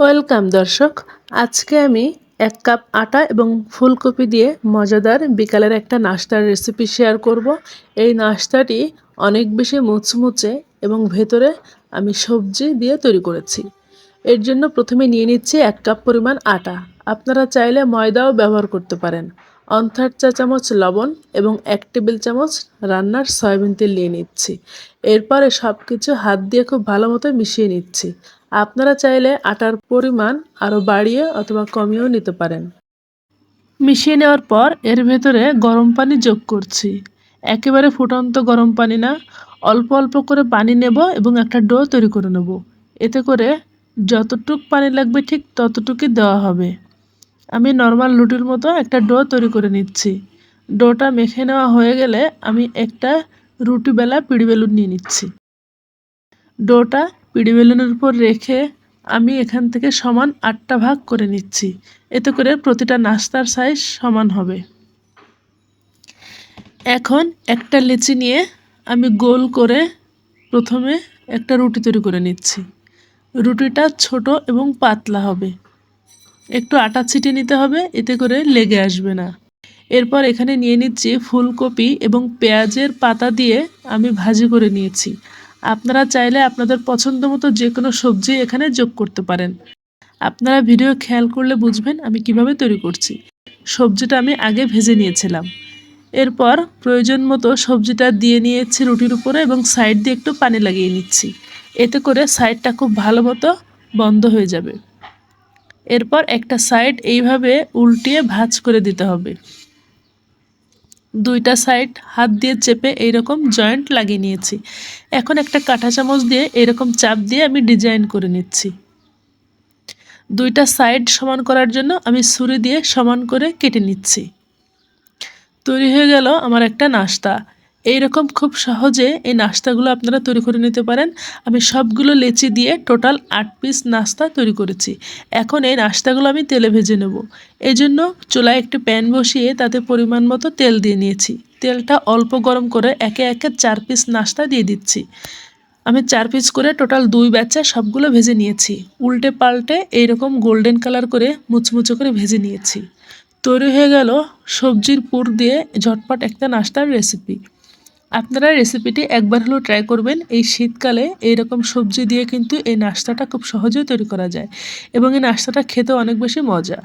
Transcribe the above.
Welcome, দর্শক। আজকে আমি এক কাপ আটা এবং ফুলকপি দিয়ে মজাদার বিকালের একটা নাস্তার রেসিপি শেয়ার করব। এই নাস্তাটি অনেক বেশি মুচমুচে এবং ভেতরে আমি সবজি দিয়ে তৈরি করেছি। এর জন্য প্রথমে নিয়ে নিচ্ছি এক কাপ পরিমাণ আটা। আপনারা চাইলে ময়দাও ব্যবহার করতে পারেন। অন্থার চা চামচ লবণ এবং এক টেবিল চামচ রান্নার সয়াবিন তেল নিয়ে নিচ্ছি। এরপরে সব কিছু হাত দিয়ে খুব ভালো মতো মিশিয়ে নিচ্ছি। আপনারা চাইলে আটার পরিমাণ আরও বাড়িয়ে অথবা কমিয়েও নিতে পারেন। মিশিয়ে নেওয়ার পর এর ভেতরে গরম পানি যোগ করছি। একেবারে ফুটন্ত গরম পানি না, অল্প অল্প করে পানি নেব এবং একটা ডো তৈরি করে নেব। এতে করে যতটুক পানি লাগবে ঠিক ততটুকুই দেওয়া হবে। আমি নর্মাল রুটির মতো একটা ডো তৈরি করে নিচ্ছি। ডোটা মেখে নেওয়া হয়ে গেলে আমি একটা রুটি বেলা পিড়ি বেলুন নিয়ে নিচ্ছি। ডোটা পিড়ি বেলুনের উপর রেখে আমি এখান থেকে সমান আটটা ভাগ করে নিচ্ছি। এতে করে প্রতিটা নাস্তার সাইজ সমান হবে। এখন একটা লিচি নিয়ে আমি গোল করে প্রথমে একটা রুটি তৈরি করে নিচ্ছি। রুটিটা ছোট এবং পাতলা হবে। একটু আটা ছিটিয়ে নিতে হবে, এতে করে লেগে আসবে না। এরপর এখানে নিয়ে নিচ্ছি ফুলকপি এবং পেঁয়াজের পাতা দিয়ে আমি ভাজি করে নিয়েছি। আপনারা চাইলে আপনাদের পছন্দ মতো যে কোনো সবজি এখানে যোগ করতে পারেন। আপনারা ভিডিও খেয়াল করলে বুঝবেন আমি কীভাবে তৈরি করছি। সবজিটা আমি আগে ভেজে নিয়েছিলাম। এরপর প্রয়োজন মতো সবজিটা দিয়ে নিয়েছি রুটির উপরে এবং সাইড দিয়ে একটু পানি লাগিয়ে নিচ্ছি। এতে করে সাইডটা খুব ভালো মতো বন্ধ হয়ে যাবে। এরপর একটা সাইড এইভাবে উল্টিয়ে ভাঁজ করে দিতে হবে। দুইটা সাইড হাত দিয়ে চেপে এইরকম জয়েন্ট লাগিয়ে নিয়েছি। এখন একটা কাঁটা চামচ দিয়ে এরকম চাপ দিয়ে আমি ডিজাইন করে নিচ্ছি। দুইটা সাইড সমান করার জন্য আমি ছুরি দিয়ে সমান করে কেটে নিচ্ছি। তৈরি হয়ে গেল আমার একটা নাস্তা। এই রকম খুব সহজে এই নাস্তাগুলো আপনারা তৈরি করে নিতে পারেন। আমি সবগুলো লেচি দিয়ে টোটাল আট পিস নাস্তা তৈরি করেছি। এখন এই নাস্তাগুলো আমি তেলে ভেজে নেব। এই জন্য চুলায় একটি প্যান বসিয়ে তাতে পরিমাণ মতো তেল দিয়ে নিয়েছি। তেলটা অল্প গরম করে একে একে চার পিস নাস্তা দিয়ে দিচ্ছি। আমি চার পিস করে টোটাল দুই ব্যাচে সবগুলো ভেজে নিয়েছি। উল্টে পাল্টে এইরকম গোল্ডেন কালার করে মুচমুচো করে ভেজে নিয়েছি। তৈরি হয়ে গেল সবজির পুর দিয়ে ঝটপট একটা নাস্তার রেসিপি। আপনারা রেসিপিটি একবার হলেও ট্রাই করবেন। এই শীতকালে এইরকম সবজি দিয়ে কিন্তু এই নাস্তাটা খুব সহজেই তৈরি করা যায় এবং এই নাস্তাটা খেতে অনেক বেশি মজা।